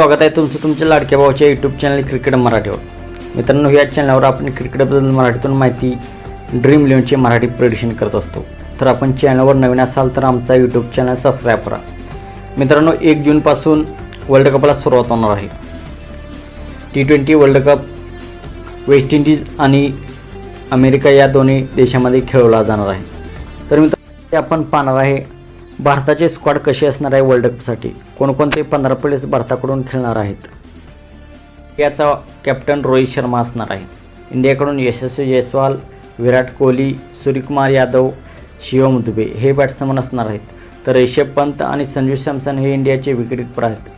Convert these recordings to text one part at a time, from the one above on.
स्वागत आहे तुमचं तुमच्या लाडक्या भावाच्या यूट्यूब चॅनल क्रिकेट मराठीवर. मित्रांनो या चॅनलवर आपण क्रिकेटबद्दल मराठीतून माहिती ड्रीम इलेव्हनचे मराठी प्रेडिशन करत असतो. तर आपण चॅनलवर नवीन असाल तर आमचा यूट्यूब चॅनल सबस्क्राईब करा. मित्रांनो एक जूनपासून वर्ल्ड कपला सुरुवात होणार आहे. T twenty world cup West Indies आणि अमेरिका या दोन्ही देशामध्ये खेळवला जाणार आहे. तर मित्रांनो आपण पाहणार आहे भारताचे स्क्वॉड कसे असणार आहे वर्ल्ड कपसाठी कोणकोणते पंधरा प्लेयर्स भारताकडून खेळणार आहेत? याचा कॅप्टन रोहित शर्मा असणार आहे. इंडियाकडून यशस्वी जयस्वाल विराट कोहली सूर्यकुमार यादव शिवम दुबे हे बॅट्समन असणार आहेत. तर रिषभ पंत आणि संजू सॅमसन हे इंडियाचे विकेटकीपर आहेत.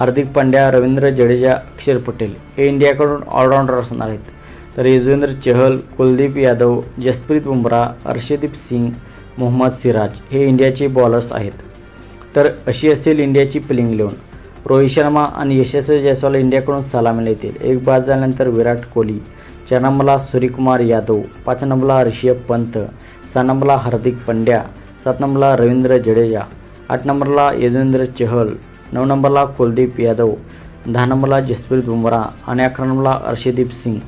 हार्दिक पांड्या रवींद्र जडेजा अक्षर पटेल हे इंडियाकडून ऑलराऊंडर असणार आहेत. तर युजवेंद्र चहल कुलदीप यादव जसप्रीत बुमराह हर्षदीप सिंग मोहम्मद सिराज हे इंडियाचे बॉलर्स आहेत. तर अशी असेल इंडियाची प्लेइंग लिहून. रोहित शर्मा आणि यशस्वी जयस्वाल इंडियाकडून सलामीला येतील एक बाद झाल्यानंतर विराट कोहली चार नंबरला सूर्यकुमार यादव पाच नंबरला ऋषभ पंत सहा नंबरला हार्दिक पंड्या सात नंबरला रवींद्र जडेजा आठ नंबरला यजवेंद्र चहल नऊ नंबरला कुलदीप यादव दहा नंबरला जसप्रीत बुमराह आणि अकरा नंबरला अर्षदीप सिंग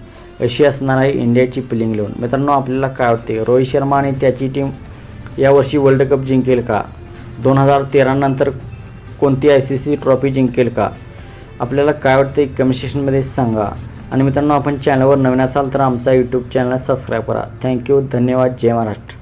अशी असणार आहे इंडियाची प्लेइंग लिहून. मित्रांनो आपल्याला काय वाटते? रोहित शर्मा आणि त्याची टीम यावर्षी वर्ल्ड कप जिंकेल का? दोन हजार तेरानंतर कोणती आय सी सी ट्रॉफी जिंकेल का? आपल्याला काय वाटते कमेंट सेक्शनमध्ये सांगा. आणि मित्रांनो आपण चॅनलवर नवीन असाल तर आमचा यूट्यूब चॅनल सबस्क्राईब करा. थँक्यू धन्यवाद. जय महाराष्ट्र.